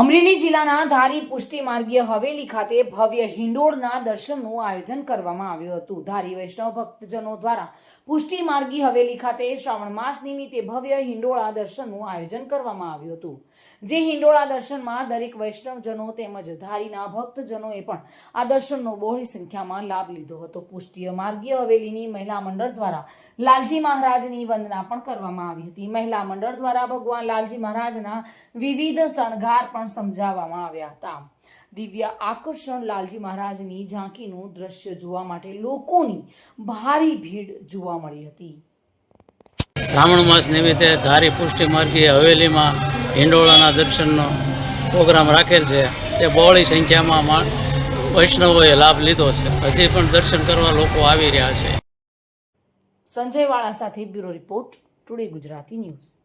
અમરેલી જિલ્લાના ધારી પુષ્ટિ માર્ગીય હવેલી ખાતે ભવ્ય હિંડોળના દર્શનનું આયોજન કરવામાં આવ્યું હતું. ધારી વૈષ્ણવ ભક્તજનો દ્વારા પુષ્ટિ માર્ગી હવેલી ખાતે શ્રાવણ માસ નિમિત્તે ભવ્ય હિંડોળા દર્શનનું આયોજન કરવામાં આવ્યું હતું. જે હિંડોળા દર્શનમાં દરેક વૈષ્ણવજનો તેમજ ધારીના ભક્તજનોએ પણ આ દર્શનનો બહોળી સંખ્યામાં લાભ લીધો હતો. પુષ્ટિય માર્ગીય હવેલીની મહિલા મંડળ દ્વારા લાલજી મહારાજની વંદના પણ કરવામાં આવી હતી. મહિલા મંડળ દ્વારા ભગવાન લાલજી મહારાજના વિવિધ શણગાર પણ સમજાવવામાં આવ્યા હતા. દિવ્ય આકર્ષણ લાલજી મહારાજની ઝાંકીનું દ્રશ્ય જોવા માટે લોકોની ભારી ભીડ જોવા મળી હતી. શ્રાવણ માસ નિમિત્તે ધારી પુષ્ટિ માર્ગીય હવેલીમાં હિંડોળાના દર્શનનો પ્રોગ્રામ રાખેલ છે. તે બહોળી સંખ્યામાં વૈષ્ણવોએ લાભ લીધો છે. હજી પણ દર્શન કરવા લોકો આવી રહ્યા છે. સંજય વાળા સાથે bureau report today Gujarati news.